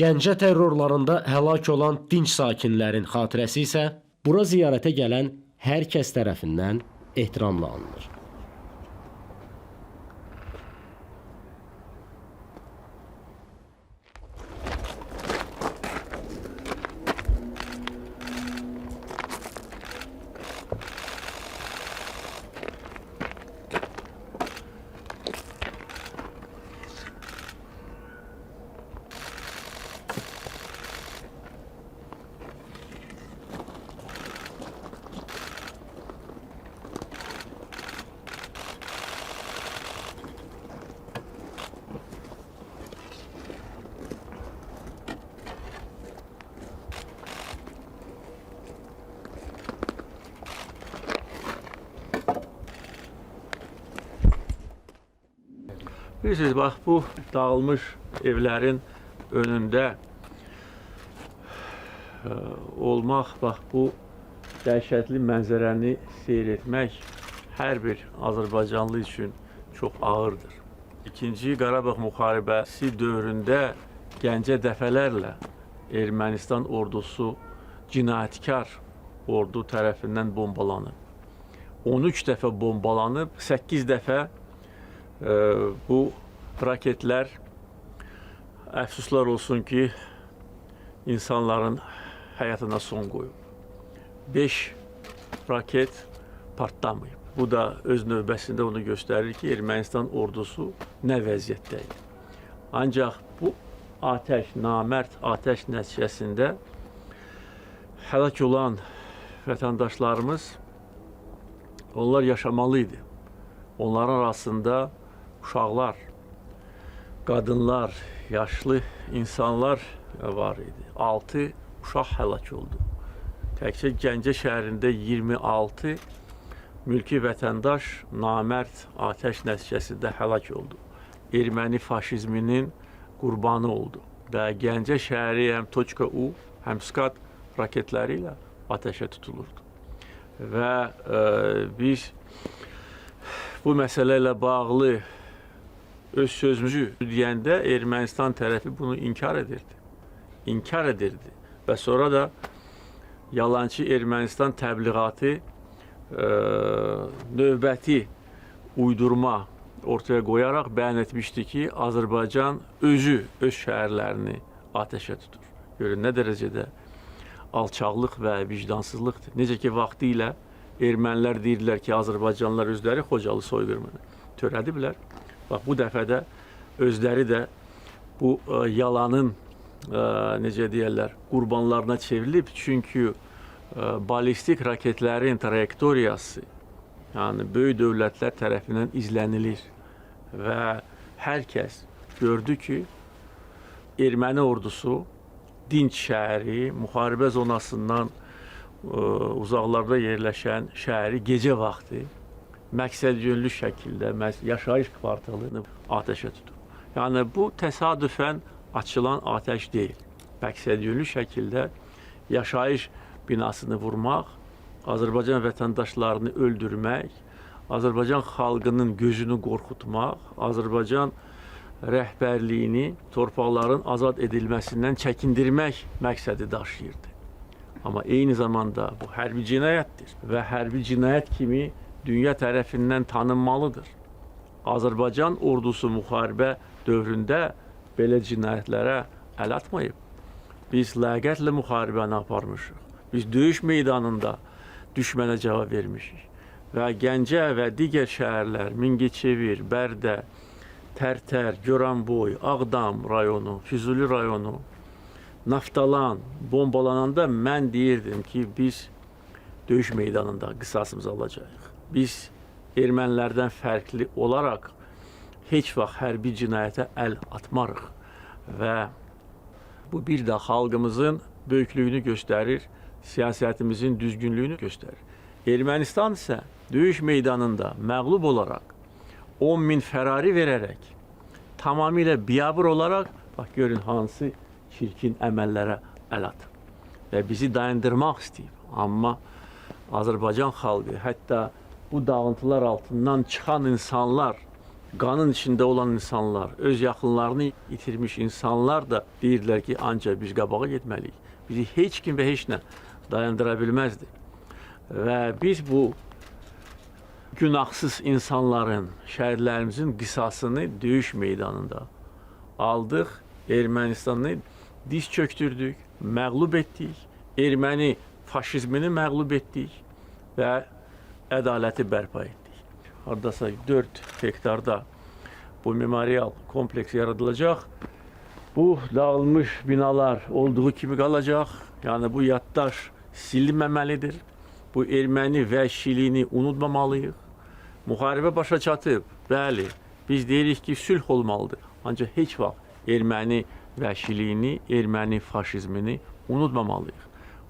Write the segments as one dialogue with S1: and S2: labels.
S1: Gəncə terrorlarında həlak olan dinc sakinlərin xatirəsi isə bura ziyarətə gələn hər kəs tərəfindən ehtiramla anılır.
S2: Bilirsiniz, bax bu dağılmış evlərin önündə ə, olmaq, bax bu dəhşətli mənzərəni seyr etmək hər bir Azərbaycanlı üçün çox ağırdır. İkinci Qarabağ müharibəsi dövründə Gəncə dəfələrlə Ermənistan ordusu cinayətkar ordu tərəfindən bombalanıb. 13 dəfə bombalanıb, 8 dəfə e, bu raketlər əfsuslar olsun ki, insanların həyatına son qoyub. 5 raket partlamayıb. Bu da öz növbəsində onu göstərir ki, Ermənistan ordusu nə vəziyyətdədir. Ancaq bu atəş, namərd atəş nəticəsində həlak olan vətəndaşlarımız onlar yaşamalı idi. Onların arasında uşaqlar, qadınlar, yaşlı insanlar var idi. 6 uşaq həlak oldu. Təkcə Gəncə şəhərində 26 mülki vətəndaş namərd atəş nəticəsində həlak oldu. Erməni faşizminin qurbanı oldu və Gəncə şəhəri həm .u, həm SKAD raketləri ilə atəşə tutulurdu. Və e, biz bu məsələ ilə bağlı öz sözümüzü deyəndə Ermənistan tərəfi bunu inkar edirdi. İnkar edirdi və sonra da yalançı Ermənistan təbliğatı e, növbəti uydurma ortaya qoyaraq bəyan etmişdi ki, Azərbaycan özü öz şəhərlərini atəşə tutur. Görün nə dərəcədə alçaqlıq və vicdansızlıqdır. Necə ki vaxtı ilə ermənilər deyirlər ki, Azərbaycanlılar özləri Xocalı soyqırımını törədiblər. Bax bu dəfə də özləri də bu ə, yalanın ə, necə deyirlər, qurbanlarına çevrilib. Çünki ə, ballistik raketlərin trayektoriyası yəni böyük dövlətlər tərəfindən izlənilir və hər kəs gördü ki, erməni ordusu dinc şəhəri, müharibə zonasından ə, uzaqlarda yerləşən şəhəri gecə vaxtı məqsədyönlü şəkildə məhz yaşayış kvartalını atəşə tutub. Yəni bu təsadüfən açılan atəş deyil. Məqsədyönlü şəkildə yaşayış binasını vurmaq, Azərbaycan vətəndaşlarını öldürmək, Azərbaycan xalqının gözünü qorxutmaq, Azərbaycan rəhbərliyini torpaqların azad edilməsindən çəkindirmək məqsədi daşıyırdı. Amma eyni zamanda bu hərbi cinayətdir və hərbi cinayət kimi dünya tərəfindən tanınmalıdır. Azərbaycan ordusu müharibə dövründə belə cinayətlərə əl atmayıb. Biz ləyaqətlə müharibəni aparmışıq. Biz döyüş meydanında düşmənə cavab vermişik. Və Gəncə və digər şəhərlər, Mingəçevir, Bərdə, Tərtər, Goranboy, Ağdam rayonu, Füzuli rayonu, Naftalan bombalananda mən deyirdim ki, biz döyüş meydanında qisasımızı alacağıq. Biz ermənilərdən fərqli olaraq heç vaxt hərbi cinayətə əl atmarıq və bu bir də xalqımızın böyüklüyünü göstərir, siyasətimizin düzgünlüyünü göstərir. Ermənistan isə döyüş meydanında məğlub olaraq 10 min Ferrari verərək tamamilə biabır olaraq bax görün hansı çirkin əməllərə əl atıb və bizi dayandırmaq istəyib. Amma Azərbaycan xalqı, hətta bu dağıntılar altından çıxan insanlar qanın içində olan insanlar, öz yaxınlarını itirmiş insanlar da deyirlər ki, ancaq biz qabağa getməliyik. Bizi heç kim və heç nə dayandıra bilməzdi. Və biz bu günahsız insanların, şəhidlərimizin qisasını döyüş meydanında aldıq. Ermənistanı diz çöktürdük, məğlub etdik. Erməni faşizmini məğlub etdik və ədaləti bərpa etdik. Hardasa 4 hektarda bu memorial kompleks yaradılacaq. Bu dağılmış binalar olduğu kimi qalacaq. Yəni bu yaddaş silinməməlidir. Bu erməni vəhşiliyini unutmamalıyıq. Müharibə başa çatıb. Bəli, biz deyirik ki, sülh olmalıdır. Ancaq heç vaxt erməni vəhşiliyini, erməni faşizmini unutmamalıyıq.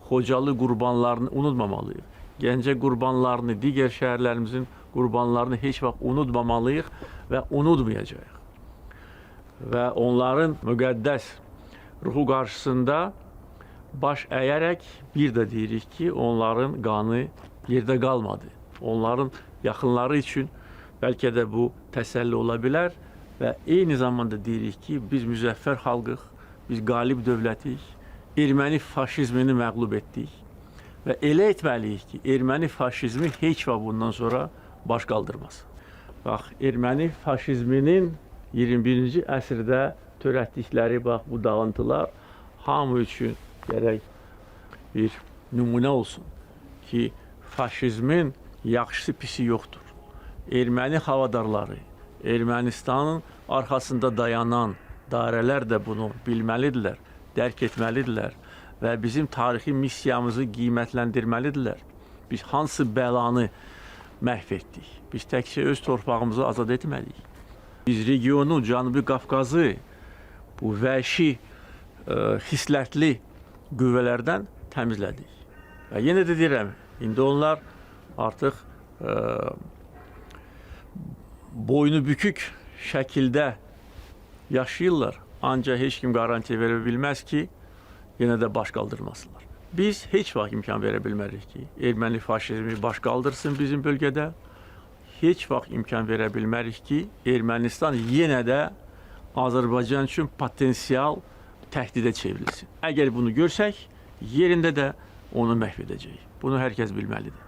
S2: Xocalı qurbanlarını unutmamalıyıq. Gəncə qurbanlarını, digər şəhərlərimizin qurbanlarını heç vaxt unutmamalıyıq və unutmayacağıq. Və onların müqəddəs ruhu qarşısında baş əyərək bir də deyirik ki, onların qanı yerdə qalmadı. Onların yaxınları üçün bəlkə də bu təsəlli ola bilər və eyni zamanda deyirik ki, biz müzəffər xalqıq, biz qalib dövlətik, erməni faşizmini məğlub etdik və elə etməliyik ki, erməni faşizmi heç vaxt bundan sonra baş qaldırmaz. Bax, erməni faşizminin 21-ci əsrdə törətdikləri bax bu dağıntılar hamı üçün gərək bir nümunə olsun ki, faşizmin yaxşısı pisi yoxdur. Erməni havadarları, Ermənistanın arxasında dayanan dairələr də bunu bilməlidirlər, dərk etməlidirlər və bizim tarixi missiyamızı qiymətləndirməlidirlər. Biz hansı bəlanı məhv etdik? Biz təkcə öz torpağımızı azad etmədik. Biz regionu, Cənubi Qafqazı bu vəhşi ə, xislətli qüvvələrdən təmizlədik. Və yenə də deyirəm, indi onlar artıq ə, boynu bükük şəkildə yaşayırlar. Ancaq heç kim qarantiya verə bilməz ki, yenə də baş qaldırmasınlar. Biz heç vaxt imkan verə ki, erməni faşizmi baş qaldırsın bizim bölgədə. Heç vaxt imkan verə ki, Ermənistan yenə də Azərbaycan üçün potensial təhdidə çevrilsin. Əgər bunu görsək, yerində də onu məhv edəcəyik. Bunu hər kəs bilməlidir.